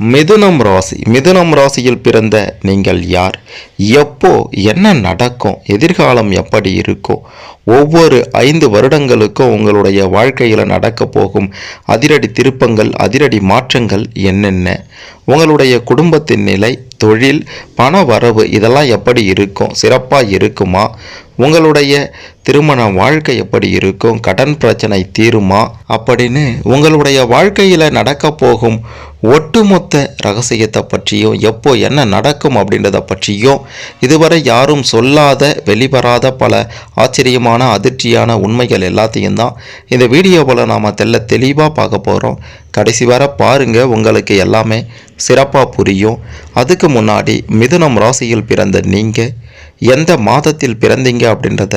மிதுனம் ராசி. மிதுனம் ராசியில் பிறந்த நீங்கள் யார்? எப்போ என்ன நடக்கும்? எதிர்காலம் எப்படி இருக்கும் ஒவ்வொரு ஐந்து வருடங்களுக்கும் உங்களுடைய வாழ்க்கையில் நடக்க போகும் அதிரடி திருப்பங்கள் அதிரடி மாற்றங்கள் என்னென்ன? உங்களுடைய குடும்பத்தின் நிலை தொழில் பண வரவு இதெல்லாம் எப்படி இருக்கும்? சிறப்பாக இருக்குமா? உங்களுடைய திருமண வாழ்க்கை எப்படி இருக்கும்? கடன் பிரச்சனை தீருமா? அப்படின்னு உங்களுடைய வாழ்க்கையில் நடக்க போகும் ஒட்டுமொத்த ரகசியத்தை பற்றியும் எப்போ என்ன நடக்கும் அப்படின்றத பற்றியும் இதுவரை யாரும் சொல்லாத வெளிவராத பல ஆச்சரியமான அதிர்ச்சியான உண்மைகள் எல்லாத்தையும் தான் இந்த வீடியோவில் நாம் தெல்ல தெளிவாக பார்க்க போகிறோம் கடைசி வரை பாருங்கள் உங்களுக்கு எல்லாமே சிறப்பாக புரியும். அதுக்கு முன்னாடி மிதுனம் ராசியில் பிறந்த நீங்கள் எந்த மாதத்தில் பிறந்தீங்க அப்படின்றத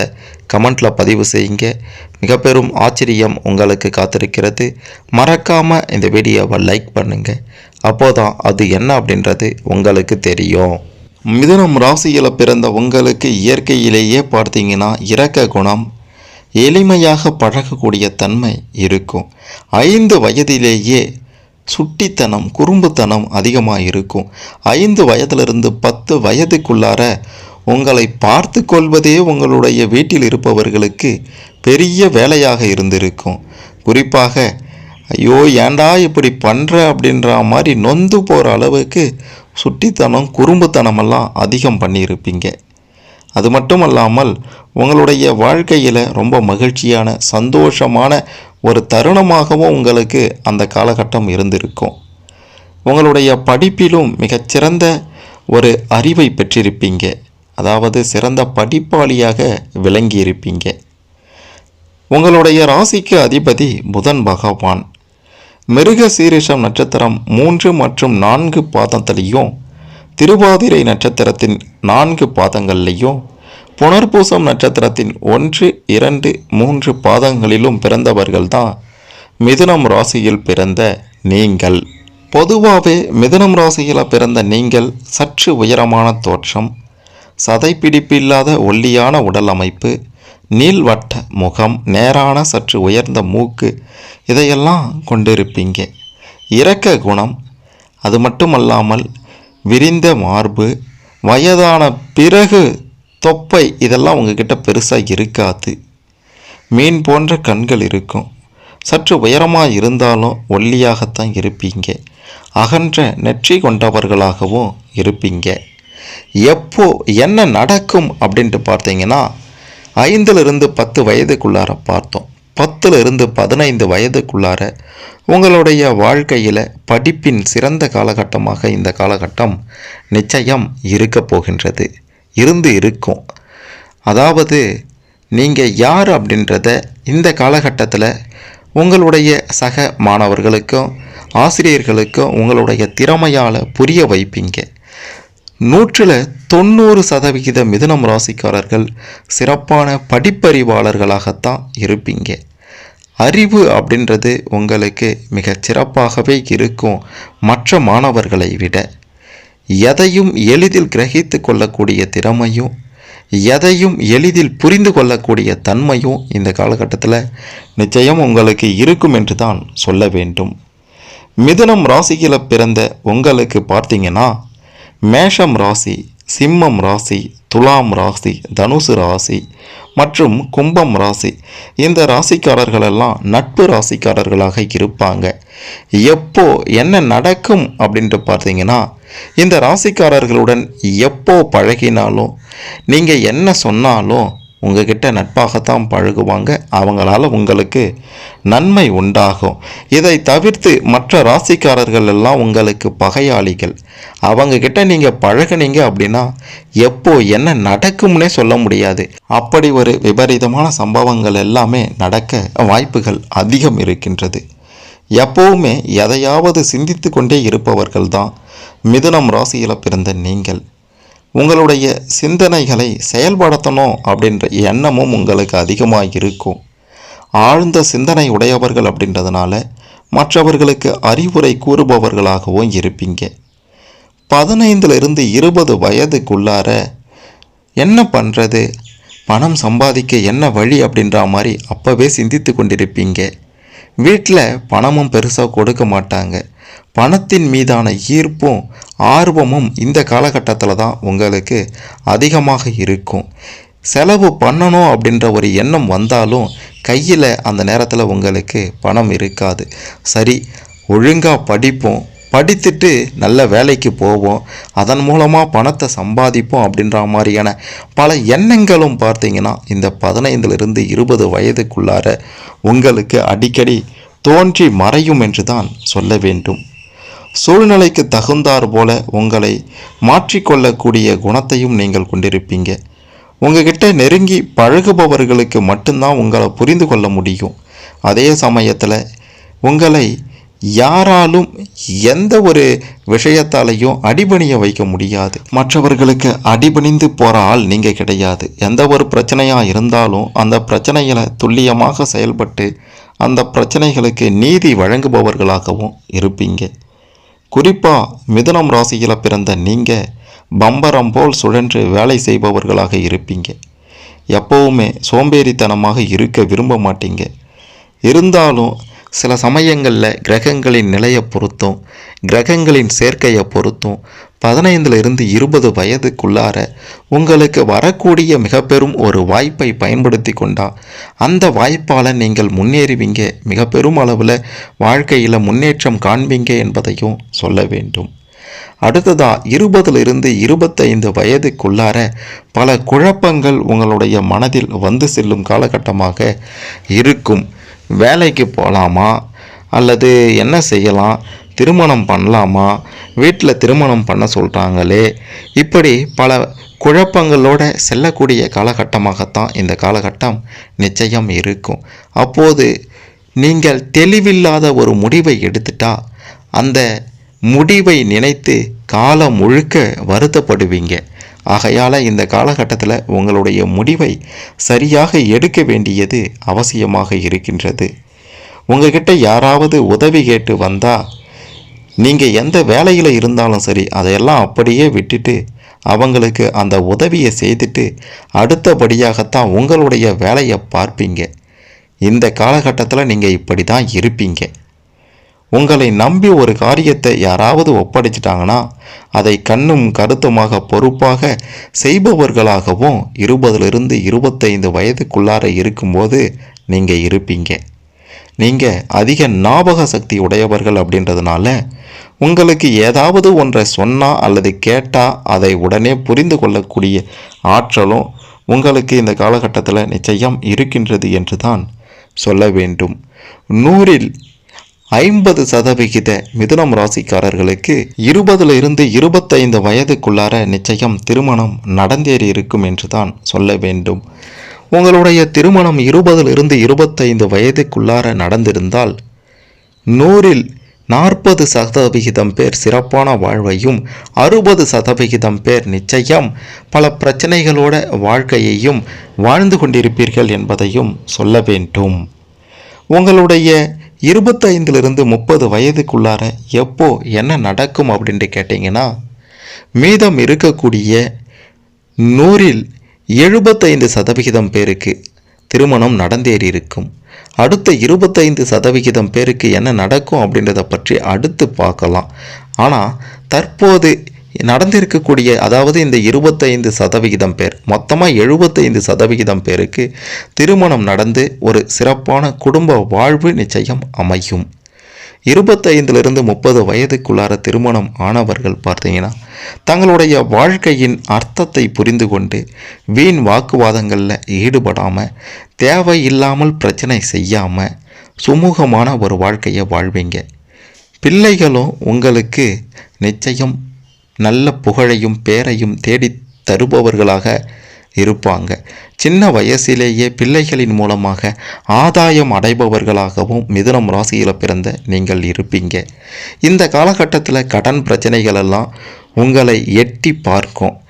கமெண்ட்ல பதிவு செய்யுங்க. மிக பெரும் ஆச்சரியம் உங்களுக்கு காத்திருக்கிறது. மறக்காமல் இந்த வீடியோவை லைக் பண்ணுங்கள் அப்போதான் அது என்ன அப்படின்றது உங்களுக்கு தெரியும். மிதுனம் ராசியில் பிறந்த உங்களுக்கு இயற்கையிலேயே பார்த்தீங்கன்னா இரக்க குணம் எளிமையாக பழகக்கூடிய தன்மை இருக்கும். ஐந்து வயதிலேயே சுட்டித்தனம் குறும்புத்தனம் அதிகமாக இருக்கும் ஐந்து வயதிலிருந்து பத்து வயதுக்குள்ளார உங்களை பார்த்து கொள்வதே உங்களுடைய வீட்டில் இருப்பவர்களுக்கு பெரிய வேலையாக இருந்திருக்கும். குறிப்பாக ஐயோ ஏன்டா இப்படி பண்ணுற அப்படின்ற மாதிரி நொந்து போகிற அளவுக்கு சுட்டித்தனம் குறும்புத்தனமெல்லாம் அதிகம் பண்ணியிருப்பீங்க. அது மட்டும் அல்லாமல் உங்களுடைய வாழ்க்கையில் ரொம்ப மகிழ்ச்சியான சந்தோஷமான ஒரு தருணமாகவும் உங்களுக்கு அந்த காலகட்டம் இருந்திருக்கும். உங்களுடைய படிப்பிலும் மிகச்சிறந்த ஒரு அறிவை பெற்றிருப்பீங்க. அதாவது சிறந்த படிப்பாளியாக விளங்கியிருப்பீங்க உங்களுடைய ராசிக்கு அதிபதி புதன் பகவான். மிருக சீரிஷம் நட்சத்திரம் மூன்று மற்றும் நான்கு பாதத்திலையும் திருவாதிரை நட்சத்திரத்தின் நான்கு பாதங்கள்லையும் புனர்பூசம் நட்சத்திரத்தின் ஒன்று இரண்டு மூன்று பாதங்களிலும் பிறந்தவர்கள்தான் மிதுனம் ராசியில் பிறந்த நீங்கள். பொதுவாகவே மிதுனம் ராசியில் பிறந்த நீங்கள் சற்று உயரமான தோற்றம் சதைப்பிடிப்பில்லாத ஒல்லியான உடல் அமைப்பு நீள்வட்ட முகம் நேரான சற்று உயர்ந்த மூக்கு இதையெல்லாம் கொண்டிருப்பீங்க. இரக்க குணம் அது மட்டுமல்லாமல் விரிந்த மார்பு வயதான பிறகு தொப்பை இதெல்லாம் உங்ககிட்ட பெருசாக இருக்காது. மீன் போன்ற கண்கள் இருக்கும். சற்று உயரமாக இருந்தாலும் ஒல்லியாகத்தான் இருப்பீங்க. அகன்ற நெற்றி கொண்டவர்களாகவும் இருப்பீங்க. எப்போ என்ன நடக்கும் அப்படின்ட்டு பார்த்தீங்கன்னா ஐந்திலிருந்து பத்து வயதுக்குள்ளார பார்த்தோம். பத்துலருந்து பதினைந்து வயதுக்குள்ளார உங்களுடைய வாழ்க்கையில் படிப்பின் சிறந்த காலகட்டமாக இந்த காலகட்டம் நிச்சயம் இருக்க போகின்றது. இருந்து இருக்கும். அதாவது நீங்கள் யார் அப்படின்றத இந்த காலகட்டத்தில் உங்களுடைய சக மாணவர்களுக்கும் ஆசிரியர்களுக்கும் உங்களுடைய திறமையால் புரிய வைப்பீங்க. நூற்றில் தொண்ணூறு சதவிகித மிதுனம் ராசிக்காரர்கள் சிறப்பான படிப்பறிவாளர்களாகத்தான் இருப்பீங்க. அறிவு அப்படின்றது உங்களுக்கு மிகச் சிறப்பாகவே இருக்கும் மற்ற மாணவர்களை விட. எதையும் எளிதில் கிரகித்து கொள்ளக்கூடிய திறமையும் எதையும் எளிதில் புரிந்து கொள்ளக்கூடிய தன்மையும் இந்த காலகட்டத்தில் நிச்சயம் உங்களுக்கு இருக்கும் என்று தான் சொல்ல வேண்டும். மிதுனம் ராசியில் பிறந்த உங்களுக்கு பார்த்தீங்கன்னா மேஷம் ராசி சிம்மம் ராசி துலாம் ராசி தனுசு ராசி மற்றும் கும்பம் ராசி. இந்த ராசிக்காரர்களெல்லாம் நட்பு ராசிக்காரர்களாக இருப்பாங்க. எப்போ என்ன நடக்கும் அப்படின்ட்டு பார்த்தீங்கன்னா இந்த ராசிக்காரர்களுடன் எப்போ பழகினாலும் நீங்கள் என்ன சொன்னாலும் உங்ககிட்ட நட்பாகத்தான் பழகுவாங்க. அவங்களால உங்களுக்கு நன்மை உண்டாகும். இதை தவிர்த்து மற்ற ராசிக்காரர்கள் எல்லாம் உங்களுக்கு பகையாளிகள். அவங்க கிட்ட நீங்கள் பழகுனீங்க அப்படின்னா எப்போ என்ன நடக்கும்னே சொல்ல முடியாது. அப்படி ஒரு விபரீதமான சம்பவங்கள் எல்லாமே நடக்க வாய்ப்புகள் அதிகம் இருக்கின்றது. எப்போவுமே எதையாவது சிந்தித்து கொண்டே இருப்பவர்கள் தான் மிதுனம் ராசியில் பிறந்த நீங்கள். உங்களுடைய சிந்தனைகளை செயல்படுத்தணும் அப்படின்ற எண்ணமும் உங்களுக்கு அதிகமாக இருக்கும் ஆழ்ந்த சிந்தனை உடையவர்கள் அப்படின்றதுனால மற்றவர்களுக்கு அறிவுரை கூறுபவர்களாகவும் இருப்பீங்க. பதினைந்திலிருந்து இருபது வயதுக்குள்ளார என்ன பண்ணுறது பணம் சம்பாதிக்க என்ன வழி அப்படின்ற மாதிரி அப்போவே சிந்தித்து கொண்டிருப்பீங்க. வீட்டில் பணமும் பெருசாக கொடுக்க மாட்டாங்க. பணத்தின் மீதான ஈர்ப்பும் ஆர்வமும் இந்த காலகட்டத்தில் தான் உங்களுக்கு அதிகமாக இருக்கும். செலவு பண்ணணும் அப்படின்ற ஒரு எண்ணம் வந்தாலும் கையில் அந்த நேரத்தில் உங்களுக்கு பணம் இருக்காது. சரி ஒழுங்காக படிப்போம். படித்துட்டு நல்ல வேலைக்கு போவோம். அதன் மூலமாக பணத்தை சம்பாதிப்போம் அப்படின்ற மாதிரியான பல எண்ணங்களும் பார்த்தீங்கன்னா இந்த பதினைந்துலேருந்து இருபது வயதுக்குள்ளார உங்களுக்கு அடிக்கடி தோன்றி மறையும் என்று தான் சொல்ல வேண்டும். சூழ்நிலைக்கு தகுந்தாற் போல உங்களை மாற்றிக்கொள்ளக்கூடிய குணத்தையும் நீங்கள் கொண்டிருப்பீங்க. உங்ககிட்ட நெருங்கி பழகுபவர்களுக்கு மட்டும்தான் உங்களை புரிந்து கொள்ள முடியும். அதே சமயத்தில் உங்களை யாராலும் எந்த ஒரு விஷயத்தாலையும் அடிபணிய வைக்க முடியாது. மற்றவர்களுக்கு அடிபணிந்து போகிற ஆள் நீங்கள் கிடையாது. எந்த ஒரு பிரச்சனையாக இருந்தாலும் அந்த பிரச்சனைகளை துல்லியமாக செயல்பட்டு அந்த பிரச்சனைகளுக்கு நீதி வழங்குபவர்களாகவும் இருப்பீங்க. குறிப்பாக மிதுனம் ராசியில் பிறந்த நீங்கள் பம்பரம் போல் சுழன்று வேலை செய்பவர்களாக இருப்பீங்க. எப்போவுமே சோம்பேறித்தனமாக இருக்க விரும்ப மாட்டீங்க. இருந்தாலும் சில சமயங்களில் கிரகங்களின் நிலையை பொறுத்தும் கிரகங்களின் சேர்க்கையை பொறுத்தும் பதினைந்துல இருந்து இருபது வயதுக்குள்ளார உங்களுக்கு வரக்கூடிய மிக பெரும் ஒரு வாய்ப்பை பயன்படுத்தி கொண்டா அந்த வாய்ப்பால் நீங்கள் முன்னேறுவீங்க. மிக பெரும் அளவில் வாழ்க்கையில் முன்னேற்றம் காண்பீங்க என்பதையும் சொல்ல வேண்டும். அடுத்ததா இருபதிலிருந்து இருபத்தைந்து வயதுக்குள்ளார பல குழப்பங்கள் உங்களுடைய மனதில் வந்து செல்லும் காலகட்டமாக இருக்கும். வேலைக்கு போகலாமா அல்லது என்ன செய்யலாம்? திருமணம் பண்ணலாமா? வீட்டில் திருமணம் பண்ண சொல்கிறாங்களே இப்படி பல குழப்பங்களோட செல்லக்கூடிய காலகட்டமாகத்தான் இந்த காலகட்டம் நிச்சயம் இருக்கும். அப்போது நீங்கள் தெளிவில்லாத ஒரு முடிவை எடுத்துட்டா அந்த முடிவை நினைத்து காலம் முழுக்க வருத்தப்படுவீங்க. ஆகையால் இந்த காலகட்டத்தில் உங்களுடைய முடிவை சரியாக எடுக்க வேண்டியது அவசியமாக இருக்கின்றது. உங்ககிட்ட யாராவது உதவி கேட்டு வந்தால் நீங்கள் எந்த வேலையில் இருந்தாலும் சரி அதையெல்லாம் அப்படியே விட்டுட்டு அவங்களுக்கு அந்த உதவியை செய்துட்டு அடுத்தபடியாகத்தான் உங்களுடைய வேலையை பார்ப்பீங்க. இந்த காலகட்டத்தில் நீங்கள் இப்படி தான் இருப்பீங்க. உங்களை நம்பி ஒரு காரியத்தை யாராவது ஒப்படைச்சிட்டாங்கன்னா அதை கண்ணும் கருத்துமாக பொறுப்பாக செய்பவர்களாகவும் இருபதிலிருந்து இருபத்தைந்து வயதுக்குள்ளார இருக்கும்போது நீங்கள் இருப்பீங்க. நீங்கள் அதிக ஞாபக சக்தி உடையவர்கள் அப்படின்றதுனால உங்களுக்கு ஏதாவது ஒன்றை சொன்னால் அல்லது கேட்டால் அதை உடனே புரிந்து கொள்ளக்கூடிய ஆற்றலும் உங்களுக்கு இந்த காலகட்டத்தில் நிச்சயம் இருக்கின்றது என்று தான் சொல்ல வேண்டும். நூறில் ஐம்பது சதவிகித மிதுனம் ராசிக்காரர்களுக்கு இருபதுல இருந்து இருபத்தைந்து வயதுக்குள்ளார நிச்சயம் திருமணம் நடந்தேறி இருக்கும் என்று தான் சொல்ல வேண்டும். உங்களுடைய திருமணம் இருபதிலிருந்து இருபத்தைந்து வயதுக்குள்ளார நடந்திருந்தால் நூறில் நாற்பது சதவிகிதம் பேர் சிறப்பான வாழ்வையும் அறுபது சதவிகிதம் பேர் நிச்சயம் பல பிரச்சனைகளோட வாழ்க்கையையும் வாழ்ந்து கொண்டிருப்பீர்கள் என்பதையும் சொல்ல வேண்டும். உங்களுடைய இருபத்தைந்திலிருந்து முப்பது வயதுக்குள்ளார எப்போ என்ன நடக்கும் அப்படின்ட்டு கேட்டிங்கன்னா மீதம் இருக்கக்கூடிய நூறில் எழுபத்தைந்து சதவிகிதம் பேருக்கு திருமணம் நடந்தேறி இருக்கும் அடுத்த இருபத்தைந்து சதவிகிதம் பேருக்கு என்ன நடக்கும் அப்படின்றத பற்றி அடுத்து பார்க்கலாம். ஆனால் தற்போது நடந்திருக்கக்கூடிய அதாவது இந்த இருபத்தைந்து சதவிகிதம் பேர் மொத்தமாக எழுபத்தைந்து சதவிகிதம் பேருக்கு திருமணம் நடந்து ஒரு சிறப்பான குடும்ப வாழ்வு நிச்சயம் அமையும். இருபத்தைந்திலிருந்து முப்பது வயதுக்குள்ளார திருமணம் ஆனவர்கள் பார்த்தீங்கன்னா தங்களுடைய வாழ்க்கையின் அர்த்தத்தை புரிந்து கொண்டு வீண் வாக்குவாதங்களில் ஈடுபடாமல் தேவையில்லாமல் பிரச்சனை செய்யாமல் சுமூகமான ஒரு வாழ்க்கையை வாழ்வீங்க. பிள்ளைகளும் உங்களுக்கு நிச்சயம் நல்ல புகழையும் பேரையும் தேடி தருபவர்களாக இருப்பாங்க. சின்ன வயசிலேயே பிள்ளைகளின் மூலமாக ஆதாயம் அடைபவர்களாகவும் மிதுனம் ராசியில் பிறந்த நீங்கள் இருப்பீங்க. இந்த காலகட்டத்தில் கடன் பிரச்சனைகள் எல்லாம் உங்களை எட்டி பார்க்கும்.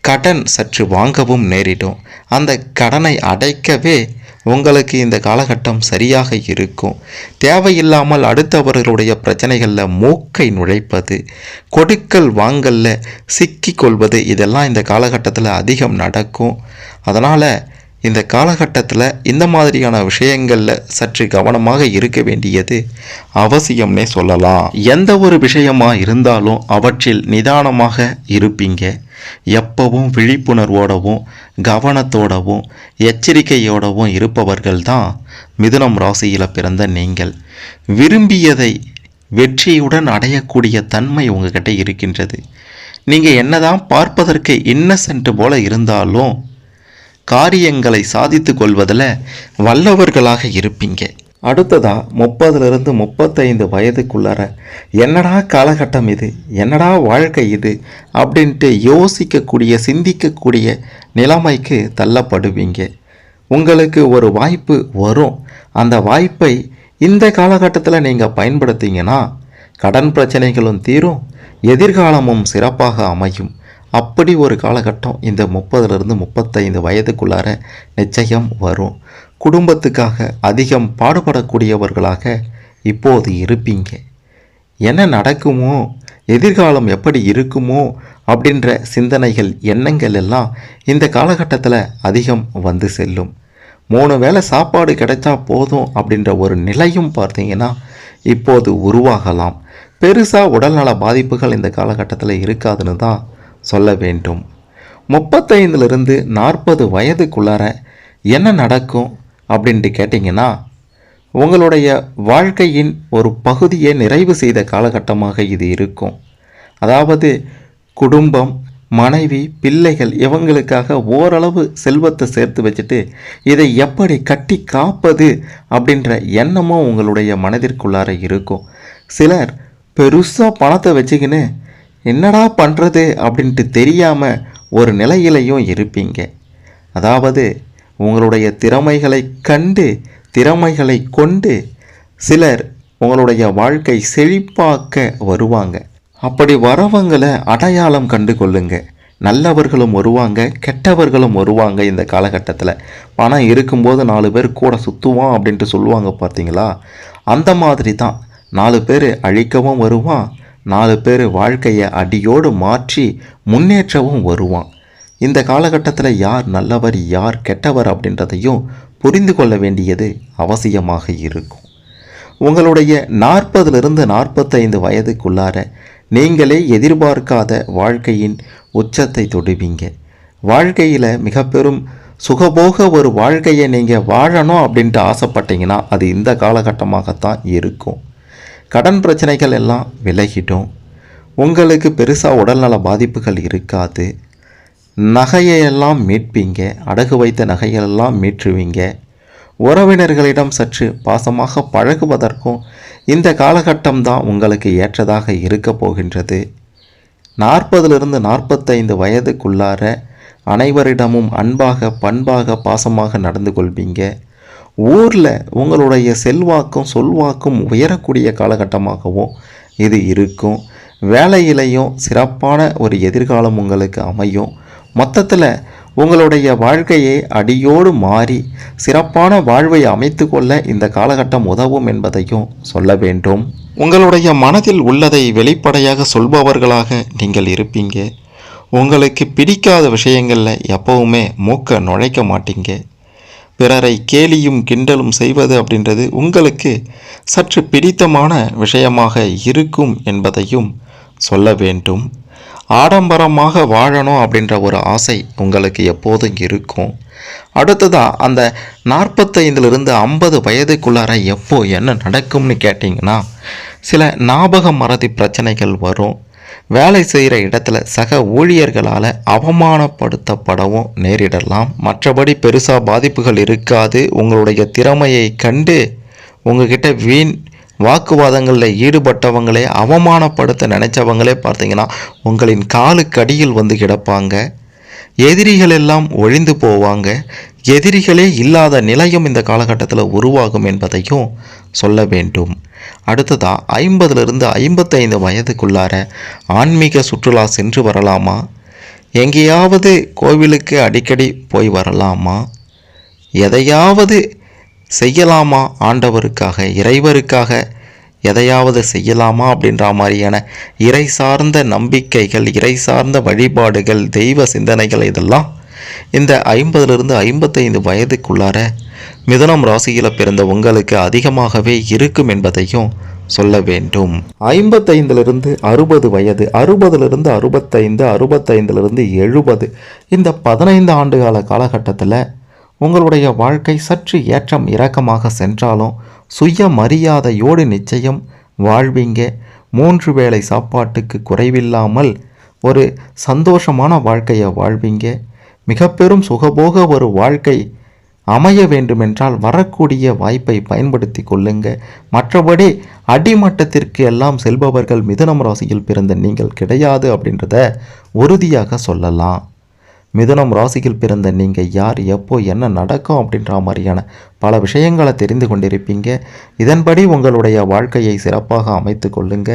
கடன் சற்று வாங்கவும் நேரிடும். அந்த கடனை அடைக்கவே உங்களுக்கு இந்த காலகட்டம் சரியாக இருக்கும். தேவையில்லாமல் அடுத்தவர்களுடைய பிரச்சனைகளில் மூக்கை நுழைப்பது கொடுக்கல் வாங்கல்ல சிக்கி கொள்வது இதெல்லாம் இந்த காலகட்டத்தில் அதிகம் நடக்கும். அதனால் இந்த காலகட்டத்தில் இந்த மாதிரியான விஷயங்களில் சற்று கவனமாக இருக்க வேண்டியது அவசியம்னே சொல்லலாம். எந்த ஒரு விஷயமாக இருந்தாலும் அவற்றில் நிதானமாக இருப்பீங்க. எப்பவும் விழிப்புணர்வோடவும் கவனத்தோடவும் எச்சரிக்கையோடவும் இருப்பவர்கள் தான் மிதுனம் ராசியில் பிறந்த நீங்கள். விரும்பியதை வெற்றியுடன் அடையக்கூடிய தன்மை உங்ககிட்ட இருக்கின்றது. நீங்கள் என்னதான் பார்ப்பதற்கு இன்னசென்ட் போல இருந்தாலும் காரியங்களை சாதித்து கொள்வதில் வல்லவர்களாக இருப்பீங்க. அடுத்ததா முப்பதுலேருந்து முப்பத்தைந்து வயதுக்குள்ளார என்னடா காலகட்டம் இது? என்னடா வாழ்க்கை இது? அப்படின்ட்டு யோசிக்கக்கூடிய சிந்திக்கக்கூடிய நிலைமைக்கு தள்ளப்படுவீங்க. உங்களுக்கு ஒரு வாய்ப்பு வரும். அந்த வாய்ப்பை இந்த காலகட்டத்தில் நீங்கள் பயன்படுத்திங்கன்னா கடன் பிரச்சனைகளும் தீரும் எதிர்காலமும் சிறப்பாக அமையும். அப்படி ஒரு காலகட்டம் இந்த முப்பதுலேருந்து முப்பத்தைந்து வயதுக்குள்ளார நிச்சயம் வரும். குடும்பத்துக்காக அதிகம் பாடுபடக்கூடியவர்களாக இப்போது இருப்பீங்க. என்ன நடக்குமோ எதிர்காலம் எப்படி இருக்குமோ அப்படின்ற சிந்தனைகள் எண்ணங்கள் எல்லாம் இந்த காலகட்டத்தில் அதிகம் வந்து செல்லும். மூணு வேளை சாப்பாடு கிடைச்சா போதும் அப்படின்ற ஒரு நிலையும் பார்த்தீங்கன்னா இப்போது உருவாகலாம். பெருசாக உடல்நல பாதிப்புகள் இந்த காலகட்டத்தில் இருக்காதுன்னு தான் சொல்ல வேண்டும். முப்பத்தைந்துலேருந்து நாற்பது வயதுக்குள்ளார என்ன நடக்கும் அப்படின்ட்டு கேட்டிங்கன்னா உங்களுடைய வாழ்க்கையின் ஒரு பகுதியை நிறைவு செய்த காலகட்டமாக இது இருக்கும். அதாவது குடும்பம் மனைவி பிள்ளைகள் இவங்களுக்காக ஓரளவு செல்வத்தை சேர்த்து வச்சுட்டு இதை எப்படி கட்டி காப்பது அப்படின்ற எண்ணமும் உங்களுடைய மனதிற்குள்ளார இருக்கும். சிலர் பெருசாக பணத்தை வச்சுக்கின்னு என்னடா பண்ணுறது அப்படின்ட்டு தெரியாமல் ஒரு நிலையிலையும் இருப்பீங்க. அதாவது உங்களுடைய திறமைகளை கண்டு திறமைகளை கொண்டு சிலர் உங்களுடைய வாழ்க்கை செழிப்பாக்க வருவாங்க. அப்படி வரவங்களை அடையாளம் கண்டு கொள்ளுங்க நல்லவர்களும் வருவாங்க கெட்டவர்களும் வருவாங்க இந்த காலகட்டத்தில். பணம் இருக்கும்போது நாலு பேர் கூட சுற்றுவான் அப்படின்ட்டு சொல்லுவாங்க பார்த்தீங்களா? அந்த மாதிரி தான். நாலு பேர் அழிக்கவும் வருவான் நாலு பேர் வாழ்க்கையை அடியோடு மாற்றி முன்னேற்றவும் வருவான். இந்த காலகட்டத்தில் யார் நல்லவர் யார் கெட்டவர் அப்படின்றதையும் புரிந்து கொள்ள வேண்டியது அவசியமாக இருக்கும். உங்களுடைய நாற்பதிலிருந்து நாற்பத்தைந்து வயதுக்குள்ளார நீங்களே எதிர்பார்க்காத வாழ்க்கையின் உச்சத்தை தொடுவீங்க. வாழ்க்கையில் மிக பெரும் சுகபோக ஒரு வாழ்க்கையை நீங்கள் வாழணும் அப்படின்ட்டு ஆசைப்பட்டீங்கன்னா அது இந்த காலகட்டமாகத்தான் இருக்கும். கடன் பிரச்சனைகள் எல்லாம் விலகிடும் உங்களுக்கு பெருசாக உடல்நல பாதிப்புகள் இருக்காது. நகையெல்லாம் மீட்பீங்க. அடகு வைத்த நகையெல்லாம் மீட்டுருவீங்க உறவினர்களிடம் சற்று பாசமாக பழகுவதற்கும் இந்த காலகட்டம் தான் உங்களுக்கு ஏற்றதாக இருக்க போகின்றது. நாற்பதிலிருந்து நாற்பத்தைந்து வயதுக்குள்ளார அனைவரிடமும் அன்பாக பண்பாக பாசமாக நடந்து கொள்வீங்க. ஊரில் உங்களுடைய செல்வாக்கும் சொல்வாக்கும் உயரக்கூடிய காலகட்டமாகவும் இது இருக்கும். வேலையிலையும் சிறப்பான ஒரு எதிர்காலம் உங்களுக்கு அமையும். மொத்தத்தில் உங்களுடைய வாழ்க்கையை அடியோடு மாறி சிறப்பான வாழ்வை அமைத்து கொள்ள இந்த காலகட்டம் உதவும் என்பதையும் சொல்ல வேண்டும். உங்களுடைய மனதில் உள்ளதை வெளிப்படையாக சொல்பவர்களாக நீங்கள் இருப்பீங்க. உங்களுக்கு பிடிக்காத விஷயங்களில் எப்பவுமே மூக்க நுழைக்க மாட்டீங்க. பிறரை கேலியும் கிண்டலும் செய்வது அப்படின்றது உங்களுக்கு சற்று பிடித்தமான விஷயமாக இருக்கும் என்பதையும் சொல்ல வேண்டும். ஆடம்பரமாக வாழணும் அப்படின்ற ஒரு ஆசை உங்களுக்கு எப்போதும் இருக்கும். அடுத்ததாக அந்த நாற்பத்தைந்துலேருந்து ஐம்பது வயதுக்குள்ளார எப்போ என்ன நடக்கும்னு கேட்டிங்கன்னா சில ஞாபக மறதி பிரச்சனைகள் வரும். வேலை செய்கிற இடத்துல சக ஊழியர்களால் அவமானப்படுத்தப்படவும் நேரிடலாம். மற்றபடி பெருசாக பாதிப்புகள் இருக்காது. உங்களுடைய திறமையை கண்டு உங்ககிட்ட வீண் வாக்குவாதங்களில் ஈடுபட்டவங்களே அவமானப்படுத்த நினச்சவங்களே பார்த்தீங்கன்னா உங்களின் காலுக்கு அடியில் வந்து கிடப்பாங்க. எதிரிகள் எல்லாம் ஒழிந்து போவாங்க. எதிரிகளே இல்லாத நிலையும் இந்த காலகட்டத்தில் உருவாகும் என்பதையும் சொல்ல வேண்டும். அடுத்ததாக ஐம்பதுலேருந்து ஐம்பத்தைந்து வயதுக்குள்ளார ஆன்மீக சுற்றுலா சென்று வரலாமா? எங்கேயாவது கோவிலுக்கு அடிக்கடி போய் வரலாமா? எதையாவது செய்யலாமா ஆண்டவருக்காக இறைவருக்காக எதையாவது செய்யலாமா அப்படின்ற மாதிரியான இறை சார்ந்த நம்பிக்கைகள் இறை சார்ந்த வழிபாடுகள் தெய்வ சிந்தனைகள் இதெல்லாம் இந்த ஐம்பதுலேருந்து ஐம்பத்தைந்து வயதுக்குள்ளார மிதுனம் ராசியில் பிறந்த உங்களுக்கு அதிகமாகவே இருக்கும் என்பதையும் சொல்ல வேண்டும். ஐம்பத்தைந்திலிருந்து அறுபது வயது அறுபதுலேருந்து அறுபத்தைந்து அறுபத்தைந்திலிருந்து எழுபது இந்த பதினைந்து ஆண்டு கால காலகட்டத்தில் உங்களுடைய வாழ்க்கை சற்று ஏற்றம் இறக்கமாக சென்றாலும் சுய மரியாதையோடு நிச்சயம் வாழ்வீங்க. மூன்று வேளை சாப்பாட்டுக்கு குறைவில்லாமல் ஒரு சந்தோஷமான வாழ்க்கையை வாழ்வீங்க. மிக பெரும் சுகபோக ஒரு வாழ்க்கை அமைய வேண்டுமென்றால் வரக்கூடிய வாய்ப்பை பயன்படுத்தி கொள்ளுங்க. மற்றபடி அடிமட்டத்திற்கு எல்லாம் செல்பவர்கள் மிதுனம் ராசியில் பிறந்த நீங்கள் கிடையாது அப்படின்றத உறுதியாக சொல்லலாம். மிதுனம் ராசியில் பிறந்த நீங்கள் யார் எப்போ என்ன நடக்கும் அப்படின்ற மாதிரியான பல விஷயங்களை தெரிந்து கொண்டிருப்பீங்க. இதன்படி உங்களுடைய வாழ்க்கையை சிறப்பாக அமைத்து கொள்ளுங்க.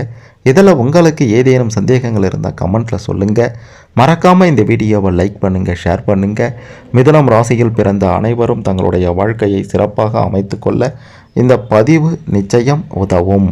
இதில் உங்களுக்கு ஏதேனும் சந்தேகங்கள் இருந்தால் கமெண்ட்டில் சொல்லுங்கள் மறக்காமல் இந்த வீடியோவை லைக் பண்ணுங்கள் ஷேர் பண்ணுங்கள் மிதனம் ராசியில் பிறந்த அனைவரும் தங்களுடைய வாழ்க்கையை சிறப்பாக அமைத்து கொள்ள இந்த பதிவு நிச்சயம் உதவும்.